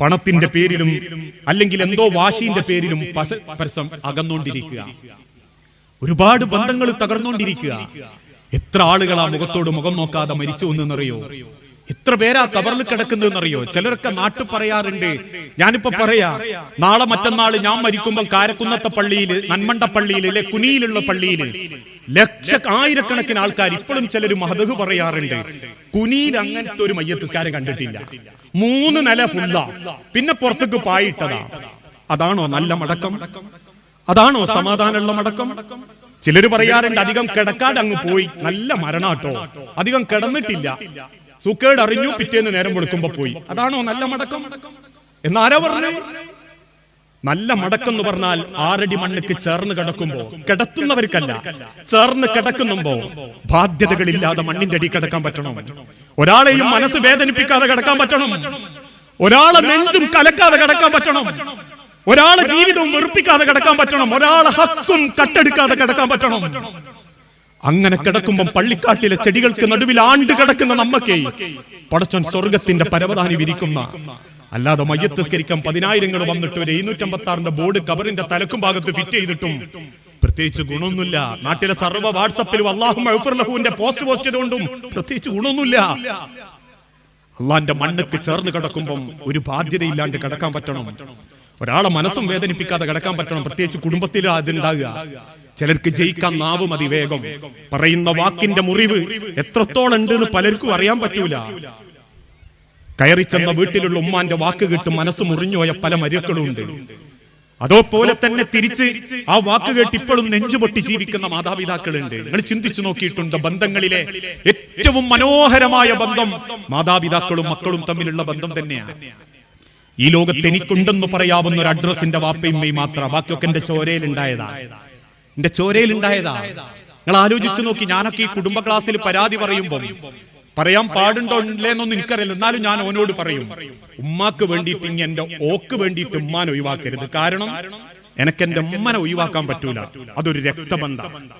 പണത്തിന്റെ പേരിലും അല്ലെങ്കിൽ എന്തോ വാശിന്റെ പേരിലും പരസ്യം പരസ്പരം അകന്നുകൊണ്ടിരിക്കുക ഒരുപാട് ബന്ധങ്ങൾ തകർന്നുകൊണ്ടിരിക്കുക എത്ര ആളുകൾ ആ മുഖത്തോട് മുഖം നോക്കാതെ മരിച്ചു എന്നറിയോ? എത്ര പേരാ കബറിൽ കിടക്കുന്നതെന്നറിയോ? ചിലരൊക്കെ നാട്ടിൽ പറയാറുണ്ട്. ഞാനിപ്പോ പറയാ. നാളെ മറ്റന്നാൾ ഞാൻ മരിക്കുമ്പോൾ കാരക്കുന്നത്തെ പള്ളിയിൽ നന്മണ്ട പള്ളിയിൽ അല്ലെ കുനിയിലുള്ള പള്ളിയിൽ ലക്ഷ ആയിരക്കണക്കിന് ആൾക്കാർ ഇപ്പോഴും ചിലർ മഹദഹ് പറയാറുണ്ട്. കുനിയിൽ അങ്ങനത്തെ ഒരു മയ്യത്തിസ്കാരം കണ്ടിട്ടില്ല. മൂന്ന് നില ഫുള്ള. പിന്നെ പുറത്തേക്ക് പായിട്ടതാ അതാണോ നല്ല മടക്കം? അതാണോ സമാധാനമുള്ള മടക്കം? ചിലർ പറയാറുണ്ട് അധികം കിടക്കാതെ അങ്ങ് പോയി. നല്ല മരണാട്ടോ. അധികം കിടന്നിട്ടില്ല. സുക്കേട് അറിഞ്ഞു പിറ്റേന്ന് നേരം കൊടുക്കുമ്പോ പോയി. അതാണോ നല്ല മടക്കം? എന്നാരാ പറഞ്ഞു? നല്ല മടക്കം എന്ന് പറഞ്ഞാൽ ആറടി മണ്ണിക്ക് ചേർന്ന് കിടക്കുമ്പോ കിടത്തുന്നവർക്കല്ല ചേർന്ന് കിടക്കുന്നുമ്പോ ബാധ്യതകളില്ലാതെ മണ്ണിന്റെ അടി കിടക്കാൻ പറ്റണം. ഒരാളെയും മനസ്സ് വേദനിപ്പിക്കാതെ കിടക്കാൻ പറ്റണം. ഒരാളെ നെഞ്ചും കലക്കാതെ കിടക്കാൻ പറ്റണം. ഒരാളെ ജീവിതവും വെറുപ്പിക്കാതെ കിടക്കാൻ പറ്റണം. ഒരാളെ ഹക്കും കട്ടെടുക്കാതെ കിടക്കാൻ പറ്റണം. അങ്ങനെ കിടക്കുമ്പം പള്ളിക്കാട്ടിലെ ചെടികൾക്ക് നടുവിൽ ആണ്ട് കിടക്കുന്ന നമ്മക്കേ. പടച്ചോൻ സ്വർഗത്തിന്റെ പരവതാനി വിരിക്കുന്ന അല്ലാതെ മയ്യത്തസ്കരിക്കാൻ പതിനായിരങ്ങൾ വന്നിട്ട് ഒരു എഴുന്നൂറ്റമ്പത്തി ആറിന്റെ ബോർഡ് കബറിന്റെ തലക്കും ഭാഗത്ത് ഫിറ്റ് ചെയ്തിട്ടും. പ്രത്യേകിച്ച് ഗുണമൊന്നുമില്ല. നാട്ടിലെ സർവ വാട്സപ്പിലും അള്ളാഹുന്റെ പോസ്റ്റ് പോസ്റ്റ് ചെയ്തുകൊണ്ടും പ്രത്യേകിച്ച് ഗുണമൊന്നുമില്ല. അള്ളാന്റെ മണ്ണുക്ക് ചേർന്ന് കിടക്കുമ്പം ഒരു ബാധ്യതയില്ലാണ്ട് കിടക്കാൻ പറ്റണം. ഒരാളെ മനസ്സും വേദനിപ്പിക്കാതെ കിടക്കാൻ പറ്റണം. പ്രത്യേകിച്ച് കുടുംബത്തിൽ അതുണ്ടാകുക ചിലർക്ക് ജയിക്കാൻ നാവ് മതി വേഗം പറയുന്ന വാക്കിന്റെ മുറിവ് എത്രത്തോളം ഉണ്ട് എന്ന് പലർക്കും അറിയാൻ പറ്റൂല. കയറി ചെന്ന വീട്ടിലുള്ള ഉമ്മാന്റെ വാക്ക് കേട്ട് മനസ്സ് മുറിഞ്ഞുപോയ പല മരുക്കളുണ്ട് അതോപോലെ തന്നെ തിരിച്ച് ആ വാക്ക് കേട്ട് ഇപ്പോഴും നെഞ്ചുപൊട്ടി ജീവിക്കുന്ന മാതാപിതാക്കളുണ്ട്. നിങ്ങൾ ചിന്തിച്ചു നോക്കിയിട്ടുണ്ട് ബന്ധങ്ങളിലെ ഏറ്റവും മനോഹരമായ ബന്ധം മാതാപിതാക്കളും മക്കളും തമ്മിലുള്ള ബന്ധം തന്നെയാണ് ഈ ലോകത്ത് എനിക്കുണ്ടെന്ന് പറയാവുന്ന ഒരു അഡ്രസ്സിന്റെ വാപ്പയും മാത്രം. ബാക്കിയൊക്കെ എന്റെ ചോരയിലുണ്ടായതാ. എന്റെ ചോരയിൽ ഉണ്ടായതാ നിങ്ങൾ ആലോചിച്ചു നോക്കി ഞാനൊക്കെ ഈ കുടുംബ ക്ലാസ്സിൽ പരാതി പറയുമ്പോൾ പറയാൻ പാടുണ്ടോ ഇല്ലേന്നൊന്നും എനിക്കറിയില്ല. എന്നാലും ഞാൻ അവനോട് പറയും. ഉമ്മാക്ക് വേണ്ടിയിട്ട് ഇനി എന്റെ ഓക്ക് വേണ്ടിയിട്ട് ഉമ്മാനെ ഒഴിവാക്കരുത്. കാരണം എനിക്ക് എന്റെ ഉമ്മനെ ഒഴിവാക്കാൻ പറ്റൂല. അതൊരു രക്തബന്ധം.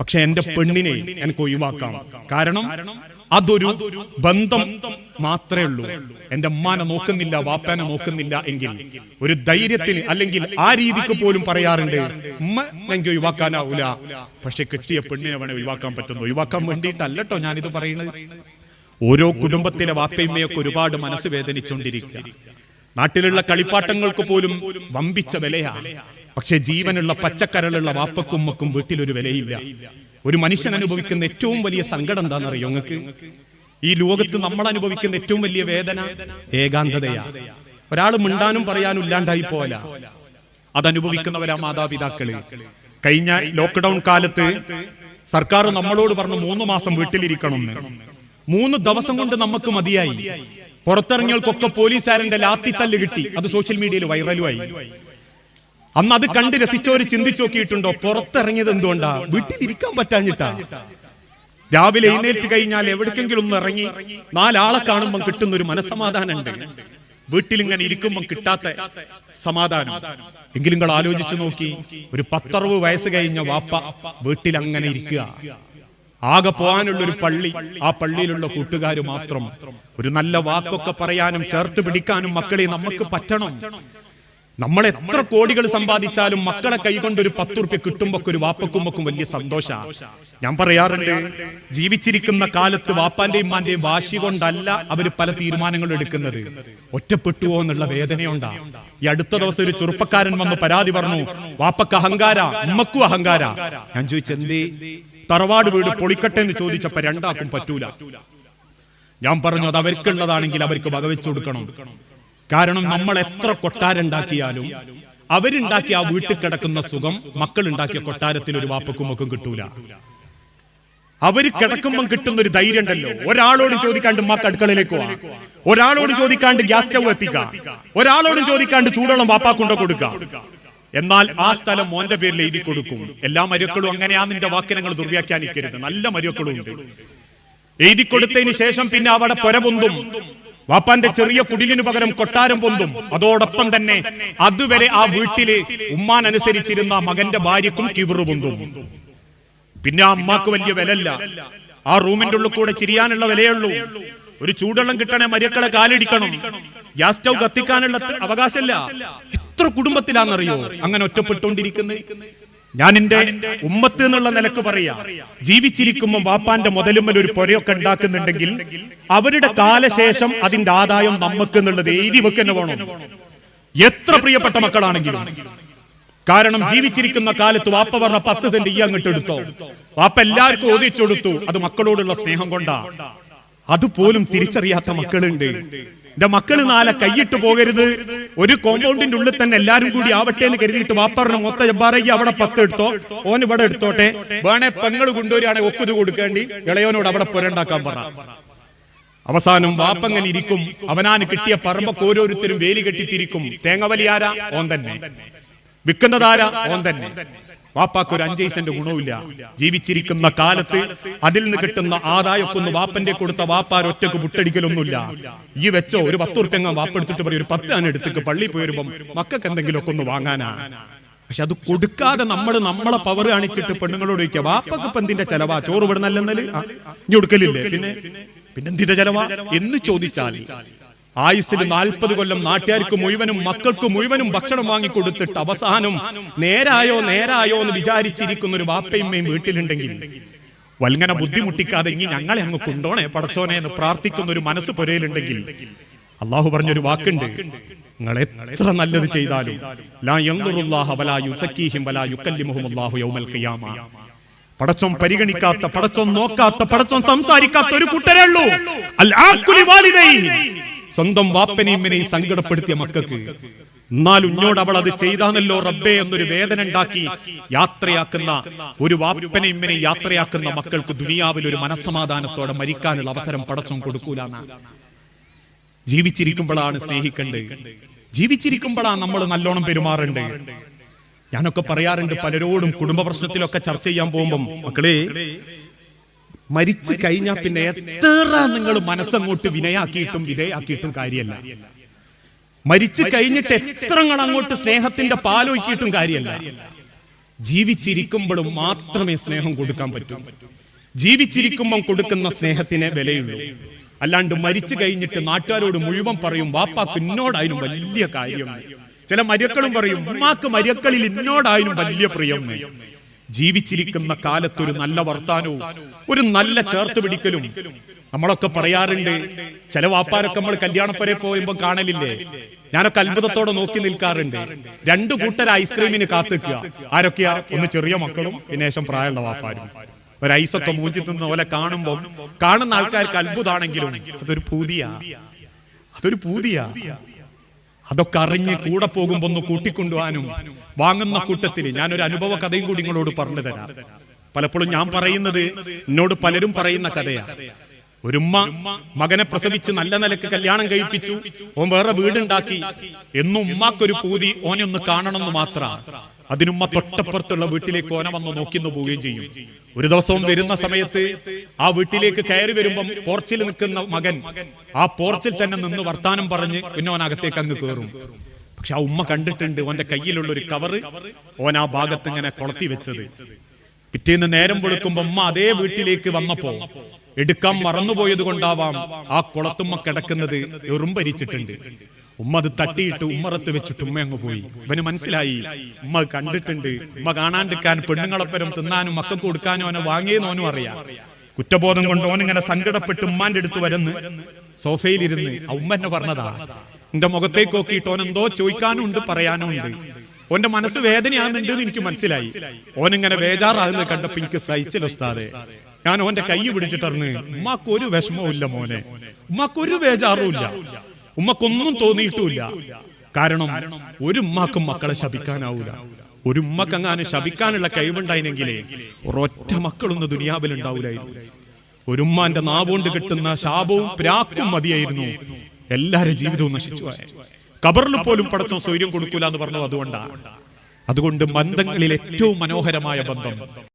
പക്ഷെ എന്റെ പെണ്ണിനെ എനിക്ക് ഒഴിവാക്കാം. കാരണം അതൊരു ബന്ധം മാത്രമേ ഉള്ളൂ. എന്റെ ഉമ്മാനെ നോക്കുന്നില്ല വാപ്പാനെ നോക്കുന്നില്ല എങ്കിൽ ഒരു ധൈര്യത്തിന് അല്ലെങ്കിൽ ആ രീതിക്ക് പോലും പറയാറുണ്ട് ഉമ്മ എനിക്ക് ഒഴിവാക്കാനാവൂല. പക്ഷെ കിട്ടിയ പെണ്ണിനെ വേണേ ഒഴിവാക്കാൻ പറ്റുന്നു. ഒഴിവാക്കാൻ വേണ്ടിയിട്ടല്ലട്ടോ ഞാനിത് പറയുന്നത്. ഓരോ കുടുംബത്തിലെ വാപ്പയമ്മയൊക്കെ ഒരുപാട് മനസ്സ് വേദനിച്ചുകൊണ്ടിരിക്കുക നാട്ടിലുള്ള കളിപ്പാട്ടങ്ങൾക്ക് പോലും വമ്പിച്ച വിലയാണ് പക്ഷെ ജീവനുള്ള പച്ചക്കരളുള്ള വാപ്പക്കുമ്മക്കും വീട്ടിലൊരു വിലയില്ല. ഒരു മനുഷ്യൻ അനുഭവിക്കുന്ന ഏറ്റവും വലിയ സങ്കടം എന്താണെന്നറിയോ നിങ്ങൾക്ക്? ഈ ലോകത്ത് നമ്മൾ അനുഭവിക്കുന്ന ഏറ്റവും വലിയ വേദന ഏകാന്തതയാ. ഒരാൾ മിണ്ടാനും പറയാനും ഇല്ലാണ്ടായി പോല അതനുഭവിക്കുന്നവരാ മാതാപിതാക്കൾ. കഴിഞ്ഞ ലോക്ക്ഡൌൺ കാലത്ത് സർക്കാർ നമ്മളോട് പറഞ്ഞു മൂന്ന് മാസം വീട്ടിലിരിക്കണം മൂന്ന് ദിവസം കൊണ്ട് നമുക്ക് മതിയായി. പുറത്തിറങ്ങിയവർക്കൊക്കെ പോലീസുകാരന്റെ ലാത്തിത്തല്ല് കിട്ടി. അത് സോഷ്യൽ മീഡിയയിൽ വൈറലുമായി. അന്ന് അത് കണ്ട് രസിച്ചോര് ചിന്തിച്ചു നോക്കിയിട്ടുണ്ടോ. പുറത്തിറങ്ങിയത് എന്തുകൊണ്ടാ? വീട്ടിലിരിക്കാൻ പറ്റാഞ്ഞിട്ടാ? രാവിലെ എഴുന്നേറ്റ് കഴിഞ്ഞാൽ എവിടേക്കെങ്കിലും ഒന്ന് ഇറങ്ങി നാലാളെ കാണുമ്പോൾ കിട്ടുന്ന ഒരു മനസ്സമാധാനം ഉണ്ട് വീട്ടിലിങ്ങനെ ഇരിക്കുമ്പോൾ കിട്ടാത്ത സമാധാനം. എങ്കിലും നിങ്ങൾ ആലോചിച്ചു നോക്കി ഒരു പത്തറുപത് വയസ്സ് കഴിഞ്ഞ വാപ്പ വീട്ടിൽ അങ്ങനെ ഇരിക്കുക. ആകെ പോകാനുള്ള ഒരു പള്ളി ആ പള്ളിയിലുള്ള കൂട്ടുകാർ മാത്രം. ഒരു നല്ല വാക്കൊക്കെ പറയാനും ചേർത്ത് പിടിക്കാനും മക്കളെ നമുക്ക് പറ്റണം. നമ്മൾ എത്ര കോടികൾ സമ്പാദിച്ചാലും മക്കളെ കൈകൊണ്ട് ഒരു പത്ത് റുപ്യ കിട്ടുമ്പോ ഒരു വാപ്പക്കുമ്പക്കും വലിയ സന്തോഷ. ഞാൻ പറയാറുണ്ട് ജീവിച്ചിരിക്കുന്ന കാലത്ത് വാപ്പാന്റെയും മാന്റെയും വാശി കൊണ്ടല്ല അവർ പല തീരുമാനങ്ങളും എടുക്കുന്നത്. ഒറ്റപ്പെട്ടുവോ എന്നുള്ള വേദനയുണ്ടാ. ഈ അടുത്ത ദിവസം ഒരു ചെറുപ്പക്കാരൻ വന്ന് പരാതി പറഞ്ഞു വാപ്പക്ക് അഹങ്കാര ഉമ്മക്കും അഹങ്കാര. ഞാൻ ചോദിച്ചെന്തേ തറവാട് വീട് പൊളിക്കട്ടെ എന്ന് ചോദിച്ചപ്പോ രണ്ടാക്കും പറ്റൂല. ഞാൻ പറഞ്ഞു അത് അവർക്കുള്ളതാണെങ്കിൽ അവർക്ക് വകവെച്ചു കൊടുക്കണം. കാരണം നമ്മൾ എത്ര കൊട്ടാരുണ്ടാക്കിയാലും അവരുണ്ടാക്കിയ ആ വീട്ടിൽ കിടക്കുന്ന സുഖം മക്കൾ ഉണ്ടാക്കിയ കൊട്ടാരത്തിൽ ഒരു വാപ്പക്കും മക്കും കിട്ടൂല. അവർ കിടക്കുമ്പോൾ കിട്ടുന്ന ഒരു ധൈര്യം ഉണ്ടല്ലോ. ഒരാളോട് ചോദിക്കാണ്ട് ഉമ്മാക്ക് അടുക്കളയിലേക്ക് പോവാ. ഒരാളോട് ചോദിക്കാണ്ട് ഗ്യാസ് സ്റ്റൗ എത്തിക്കാം. ഒരാളോട് ചോദിക്കാണ്ട് ചൂടുവെള്ളം വാപ്പാക്കുണ്ടോ കൊടുക്കാം. എന്നാൽ ആ സ്ഥലം മോന്റെ പേരിൽ എഴുതി കൊടുക്കും. എല്ലാ മരുക്കളും അങ്ങനെയാ നിന്റെ വാക്കിനങ്ങൾ ദുർവ്യാഖ്യാനിക്കരുത്. നല്ല മരുക്കളും ഉണ്ട് എഴുതി കൊടുത്തതിന് ശേഷം പിന്നെ അവിടെ പൊര പൊന്തും. വാപ്പാന്റെ ചെറിയ കുടിലിന് പകരം കൊട്ടാരം പൊന്തും. അതോടൊപ്പം തന്നെ അതുവരെ ആ വീട്ടിൽ ഉമ്മാൻ അനുസരിച്ചിരുന്ന മകന്റെ ഭാര്യക്കും കിവറ് പൊന്തും. പിന്നെ ആ അമ്മാക്ക് വലിയ വിലല്ല ആ റൂമിന്റെ ഉള്ളിൽ കൂടെ ചിരിയാനുള്ള വിലയുള്ളൂ. ഒരു ചൂടുവെള്ളം കിട്ടണേ മരിയക്കളെ കാലിടിക്കണം. ഗ്യാസ് സ്റ്റൗ കത്തിക്കാനുള്ള അവകാശമില്ല. എത്ര കുടുംബത്തിലാണെന്നറിയോ? അങ്ങനെ ഒറ്റപ്പെട്ടുകൊണ്ടിരിക്കുന്നത്. ഞാൻ എന്റെ ഉമ്മത്ത് എന്നുള്ള നിലയ്ക്ക് പറയാ. ജീവിച്ചിരിക്കുമ്പോൾ വാപ്പാന്റെ മുതലുമ്മൽ ഒരു പൊരയൊക്കെ ഉണ്ടാക്കുന്നുണ്ടെങ്കിൽ അവരുടെ കാലശേഷം അതിന്റെ ആദായം നമുക്ക് എന്നുള്ളത് എഴുതി വെക്കുന്ന വേണം. എത്ര പ്രിയപ്പെട്ട മക്കളാണെങ്കിലും. കാരണം ജീവിച്ചിരിക്കുന്ന കാലത്ത് വാപ്പ പറഞ്ഞ പത്ത് സെന്റ് ഈ അങ്ങോട്ട് എടുത്തോ. വാപ്പ എല്ലാവർക്കും ഒതിച്ചെടുത്തു അത് മക്കളോടുള്ള സ്നേഹം കൊണ്ടാ. അതുപോലും തിരിച്ചറിയാത്ത മക്കളുണ്ട്. എന്റെ മക്കൾ നാളെ കൈയിട്ട് പോകരുത്. ഒരു കോമ്പൗണ്ടിന്റെ ഉള്ളിൽ തന്നെ എല്ലാരും കൂടി ആവട്ടെ എന്ന് കരുതിയിട്ട് വാപ്പറിന് മൊത്ത ജബ്ബാറയ്ക്ക് അവിടെ പത്ത് എടുത്തോ ഓൻ ഇവിടെ എടുത്തോട്ടെ. വേണേ പെങ്ങൾ കൊണ്ടുവരികയാണെ ഒക്കുത് കൊടുക്കേണ്ടി. ഇളയോനോട് അവിടെ പുരണ്ടാക്കാൻ പറ. അവസാനം വാപ്പങ്ങനെ ഇരിക്കും. അവനാന് കിട്ടിയ പറമ്പൊക്കെ ഓരോരുത്തരും വേലി കെട്ടിത്തിരിക്കും. തേങ്ങവലിയാരാ ഓൻ തന്നെ. വിൽക്കുന്നതാരാ ഓൻ തന്നെ. വാപ്പാക്ക് ഒരു അഞ്ച് സെന്റ് ഗുണവുമില്ല. ജീവിച്ചിരിക്കുന്ന കാലത്ത് അതിൽ നിന്ന് കിട്ടുന്ന ആദായൊക്കെ ഒന്ന് വാപ്പന്റെ കൊടുത്ത വാപ്പാർ ഒറ്റയ്ക്ക് മുട്ടടിക്കലൊന്നുമില്ല ഈ വെച്ചോ ഒരു പത്ത് ഉറുപ്പ്യങ്ങ വാപ്പെടുത്തിട്ട് പറയും ഒരു പത്ത് ആണ് എടുത്തേക്ക് പള്ളി പോയിരുമ്പം മക്കൾക്ക് എന്തെങ്കിലുമൊക്കെ ഒന്ന് വാങ്ങാനാ. പക്ഷെ അത് കൊടുക്കാതെ നമ്മൾ നമ്മളെ പവർ കാണിച്ചിട്ട് പെണ്ണുങ്ങളോട് ചോദിക്കുക വാപ്പക്ക് ഇപ്പൊ എന്തിന്റെ ചെലവാ? ചോറ് ഇവിടെ നല്ലെന്നൽ ഇനി കൊടുക്കലില്ലേ? പിന്നെ? പിന്നെന്തിന്റെ ചെലവാ? എന്ന് ചോദിച്ചാൽ ആയുസ്സിൽ നാൽപ്പത് കൊല്ലം നാട്ടുകാർക്ക് മുഴുവനും മക്കൾക്ക് മുഴുവനും ഭക്ഷണം വാങ്ങിക്കൊടുത്തിട്ട് അവസാനം നേരായോ നേരായോ എന്ന് വിചാരിച്ചിരിക്കുന്ന ഒരു വാപ്പയമ്മയും വീട്ടിലുണ്ടെങ്കിൽ വൽങ്ങനെ ബുദ്ധിമുട്ടിക്കാതെ ഇനി ഞങ്ങളെ അങ്ങ് കൊണ്ടോണേ പടച്ചോനെ എന്ന് പ്രാർത്ഥിക്കുന്ന ഒരു മനസ്സ് പുരയിലുണ്ടെങ്കിൽ അള്ളാഹു പറഞ്ഞൊരു വാക്കുണ്ട്. നിങ്ങൾ എത്ര നല്ലത് ചെയ്താലും പടച്ചോൻ പരിഗണിക്കാത്ത പടച്ചോൻ നോക്കാത്ത പടച്ചോൻ സംസാരിക്കാത്ത ഒരു കൂട്ടരേ ഉള്ളൂ. സ്വന്തം വാപ്പനെയും സങ്കടപ്പെടുത്തിയ മക്കൾക്ക്. എന്നാൽ ഉഞ്ഞോട് അവൾ അത് ചെയ്താണല്ലോ റബ്ബേ എന്നൊരു വേദന ഉണ്ടാക്കി യാത്രയാക്കുന്ന ഒരു വാപ്പനെ ഇമ്മനെ യാത്രയാക്കുന്ന മക്കൾക്ക് ദുനിയാവിൽ ഒരു മനസ്സമാധാനത്തോടെ മരിക്കാനുള്ള അവസരം പടച്ചും കൊടുക്കൂലാണ് ജീവിച്ചിരിക്കുമ്പോഴാണ് സ്നേഹിക്കേണ്ടത് ജീവിച്ചിരിക്കുമ്പോഴാണ് നമ്മൾ നല്ലോണം പെരുമാറേണ്ടത് ഞാനൊക്കെ പറയാറുണ്ട് പലരോടും കുടുംബ പ്രശ്നത്തിലൊക്കെ ചർച്ച ചെയ്യാൻ പോകുമ്പോൾ മക്കളെ മരിച്ചു കഴിഞ്ഞാൽ പിന്നെ എത്ര നിങ്ങൾ മനസ്സങ്ങോട്ട് വിനയാക്കിയിട്ടും വിധേയാക്കിയിട്ടും കാര്യമല്ല. മരിച്ചു കഴിഞ്ഞിട്ട് എത്ര നിങ്ങൾ അങ്ങോട്ട് സ്നേഹത്തിന്റെ പാലൊക്കിയിട്ടും കാര്യമല്ല. ജീവിച്ചിരിക്കുമ്പോഴും മാത്രമേ സ്നേഹം കൊടുക്കാൻ പറ്റൂ. ജീവിച്ചിരിക്കുമ്പം കൊടുക്കുന്ന സ്നേഹത്തിനെ വിലയുള്ളൂ. അല്ലാണ്ട് മരിച്ചു കഴിഞ്ഞിട്ട് നാട്ടുകാരോട് മുഴുവൻ പറയും വാപ്പാക്ക് ഇന്നോടായാലും വലിയ കാര്യം. ചില മര്യക്കളും പറയും ഉമ്മാക്ക് മര്യക്കളിൽ ഇന്നോടായാലും വലിയ പ്രിയം. ജീവിച്ചിരിക്കുന്ന കാലത്തൊരു നല്ല വർത്താനവും ഒരു നല്ല ചേർത്ത് പിടിക്കലും. നമ്മളൊക്കെ പറയാറുണ്ട് ചില വാപ്പാരൊക്കെ നമ്മൾ കല്യാണപ്പരെ പോയുമ്പോ കാണലില്ലേ? ഞാനൊക്കെ അത്ഭുതത്തോടെ നോക്കി നിൽക്കാറുണ്ട്. രണ്ടു കൂട്ടർ ഐസ്ക്രീമിന് കാത്തിക്കുക. ആരൊക്കെയാ? ഒന്ന് ചെറിയ മക്കളും പിന്നെ പ്രായമുള്ള വാപ്പാരും. ഒരു ഐസൊക്കെ മൂഞ്ചി തിന്ന പോലെ കാണുമ്പോൾ കാണുന്ന ആൾക്കാർക്ക് അത്ഭുതമാണെങ്കിലും അതൊരു പൂതിയാ. അതൊരു പൂതിയാ. അതൊക്കെ അറിഞ്ഞ് കൂടെ പോകുമ്പോ ഒന്ന് കൂട്ടിക്കൊണ്ടുപോകാനും വാങ്ങുന്ന കൂട്ടത്തിൽ ഞാനൊരു അനുഭവ കഥയും കൂടി നിങ്ങളോട് പറഞ്ഞു തരാം. പലപ്പോഴും ഞാൻ പറയുന്നത് എന്നോട് പലരും പറയുന്ന കഥയാണ് ഒരുമ്മ മകനെ പ്രസവിച്ച് നല്ല നിലയ്ക്ക് കല്യാണം കഴിപ്പിച്ചു. ഓൻ വേറെ വീടുണ്ടാക്കി. എന്നും ഉമ്മാക്കൊരു പൂതി ഓനെ ഒന്ന് കാണണമെന്ന് മാത്രം. അതിനുമ്മ തൊട്ടപ്പുറത്തുള്ള വീട്ടിലേക്ക് ഓന വന്ന് നോക്കിന്ന് പോവുകയും ചെയ്യും. ഒരു ദിവസവും വരുന്ന സമയത്ത് ആ വീട്ടിലേക്ക് കയറി വരുമ്പം പോർച്ചിൽ നിൽക്കുന്ന മകൻ ആ പോർച്ചിൽ തന്നെ നിന്ന് വർത്താനം പറഞ്ഞ് പിന്നെ ഓൻ അകത്തേക്ക് അങ്ങ് കയറും പക്ഷെ ആ ഉമ്മ കണ്ടിട്ടുണ്ട് ഓന്റെ കയ്യിലുള്ള ഒരു കവറ് ഓൻ ആ ഭാഗത്ത് ഇങ്ങനെ കൊളത്തി വെച്ചത്. പിറ്റേന്ന് നേരം വെളുക്കുമ്പോ ഉമ്മ അതേ വീട്ടിലേക്ക് വന്നപ്പോ എടുക്കാൻ മറന്നുപോയത് കൊണ്ടാവാം ആ കുളത്തുമ്മ കിടക്കുന്നത് എറുമ്പരിച്ചിട്ടുണ്ട്. ഉമ്മ അത് തട്ടിയിട്ട് ഉമ്മറത്ത് വെച്ചിട്ട് ഉമ്മ അങ്ങ് പോയി. ഇവന് മനസ്സിലായി. ഉമ്മ കണ്ടിട്ടുണ്ട്. ഉമ്മ കാണാണ്ടിരിക്കാൻ പെണ്ണുങ്ങളൊപ്പരം തിന്നാനും മക്കൾക്ക് കൊടുക്കാനും അവനെ വാങ്ങിയെന്ന് ഓനും അറിയാം. കുറ്റബോധം കൊണ്ട് ഓനിങ്ങനെ സങ്കടപ്പെട്ട് ഉമ്മാന്റെ അടുത്ത് വരുന്ന് സോഫയിലിരുന്ന് ആ ഉമ്മ എന്നെ പറഞ്ഞതാ. എന്റെ മുഖത്തേക്ക് നോക്കിയിട്ട് ഓൻ എന്തോ ചോദിക്കാനും ഉണ്ട് പറയാനും ഉണ്ട്. ഓന്റെ മനസ്സ് വേദനയാണെന്നുണ്ട് എനിക്ക് മനസ്സിലായി. ഓനിങ്ങനെ ബേജാറാകുന്നത് കണ്ടപ്പോ എനിക്ക് സഹിച്ചില്ല ഞാൻ ഓന്റെ കൈ പിടിച്ചിട്ടറിഞ്ഞ് ഉമ്മാക്ക് ഒരു വിഷമവും ഇല്ല മോനെ. ഉമ്മാക്ക് ഒരു ബേജാറും ഇല്ല ഉമ്മക്കൊന്നും തോന്നിയിട്ടില്ല കാരണം ഒരു ഉമ്മക്കും മക്കളെ ശപിക്കാനാവൂല. ഒരു ഉമ്മക്കങ്ങാനും ശപിക്കാനുള്ള കഴിവുണ്ടായിരുന്നെങ്കിലേ ഒരൊറ്റ മക്കളൊന്നും ദുനിയാവിൽ ഒരു ഉമ്മാന്റെ നാവുകൊണ്ട് കിട്ടുന്ന ശാപവും പ്രാക്കും മതിയായിരുന്നു. എല്ലാരും ജീവിതവും നശിച്ചു കബറിൽ പോലും പടച്ചോ സ്വൈര്യം കൊടുക്കൂല എന്ന് പറഞ്ഞു അതുകൊണ്ടാണ് അതുകൊണ്ട് ബന്ധങ്ങളിൽ ഏറ്റവും മനോഹരമായ ബന്ധം